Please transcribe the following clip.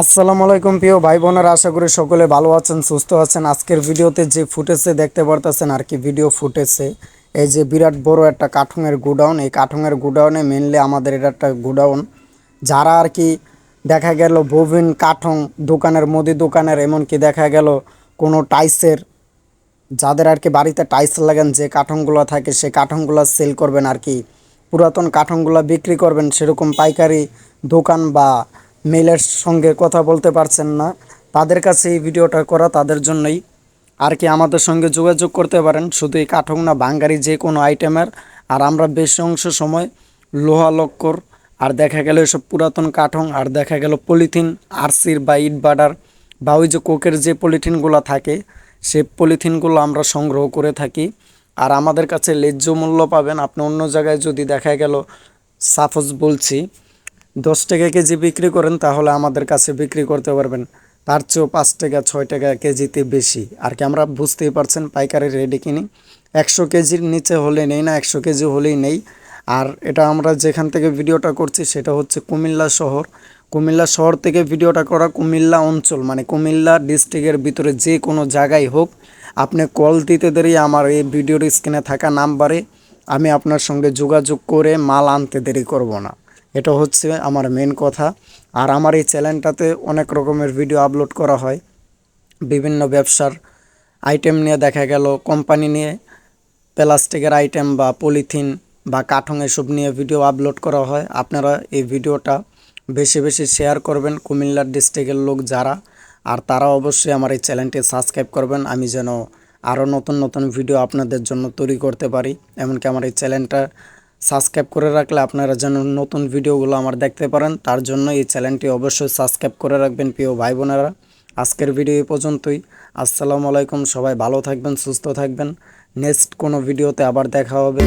আসসালামু আলাইকুম প্রিয় ভাই বোনেরা, আশা করি সকলে ভালো আছেন, সুস্থ আছেন। আজকের ভিডিওতে যে ফুটেজে দেখতে পারতেছেন আর কি ভিডিও ফুটেজে, এই যে বিরাট বড় একটা কাঠুঙের গুডাউন। এই কাঠুঙের গুডাউনে মেনলি আমাদের এটা একটা গুডাউন। যারা আর কি দেখা গেল বভিন কাঠং দোকানের, মুদি দোকানের, এমনকি দেখা গেল কোনো টাইসের, যাদের আর কি বাড়িতে টাইস লাগান যে কাঠনগুলো থাকে, সেই কাঠনগুলো সেল করবেন আর কি। পুরাতন কাঠনগুলো বিক্রি করবেন সেরকম পাইকারি দোকান বা মেলের সঙ্গে কথা বলতে পারছেন না। তাদের কাছে এই ভিডিওটা করা তাদের জন্যই। আর কি আমাদের সঙ্গে যোগাযোগ করতে পারেন, শুধু এই কাঠং না, বাঙ্গারি যে কোনো আইটেমের। আর আমরা বেশি অংশ সময় লোহা লক্কর আর দেখা গেল এসব পুরাতন কাঠং, আর দেখা গেল পলিথিন, আরসির বা ইট বাডার বা ওই যে কোকের যে পলিথিনগুলো থাকে, সে পলিথিনগুলো আমরা সংগ্রহ করে থাকি। আর আমাদের কাছে ন্যায্য মূল্য পাবেন। আপনি অন্য জায়গায় যদি দেখা গেল, সাপোজ বলছি, দশ টাকা কেজি বিক্রি করেন, তাহলে আমাদের কাছে বিক্রি করতে পারবেন। তার চেয়েও পাঁচ টাকা, ছয় টাকা কেজিতে বেশি। আর কি আমরা বুঝতেই পারছেন, পাইকারি রেডি কিনি। একশো কেজির নিচে হলে নেই না, একশো কেজি হলেই নেই। আর এটা আমরা যেখান থেকে ভিডিওটা করছি, সেটা হচ্ছে কুমিল্লা শহর। কুমিল্লা শহর থেকে ভিডিওটা করা কুমিল্লা অঞ্চল মানে কুমিল্লা ডিস্ট্রিক্টের ভিতরে যে কোনো জায়গায় হোক আপনি কল দিতে দেরি, আমার এই ভিডিওর স্ক্রিনে থাকা নাম্বারে আমি আপনার সঙ্গে যোগাযোগ করে মাল আনতে দেরি করব না। এটা হচ্ছে আমার মেন কথা। আর আমার এই চ্যানেলটাতে অনেক রকমের ভিডিও আপলোড করা হয়। বিভিন্ন ব্যবসার আইটেম নিয়ে দেখা গেল কোম্পানি নিয়ে প্লাস্টিকের আইটেম বা পলিথিন বা কাঠং এসব নিয়ে ভিডিও আপলোড করা হয়। আপনারা এই ভিডিওটা বেশি বেশি শেয়ার করবেন। কুমিল্লার ডিস্ট্রিক্টের লোক যারা আর তারা অবশ্যই আমার এই চ্যানেলটি সাবস্ক্রাইব করবেন। আমি যেন আরও নতুন নতুন ভিডিও আপনাদের জন্য তৈরি করতে পারি। এমনকি আমার এই চ্যানেলটা সাবস্ক্রাইব করে রাখলে আপনারা যেন নতুন ভিডিওগুলো আমার দেখতে পারেন। তার জন্য এই চ্যানেলটি অবশ্যই সাবস্ক্রাইব করে রাখবেন প্রিয় ভাই বোনেরা। আজকের ভিডিও এই পর্যন্তই। আসসালামু আলাইকুম, সবাই ভালো থাকবেন, সুস্থ থাকবেন। নেক্সট কোনো ভিডিওতে আবার দেখা হবে।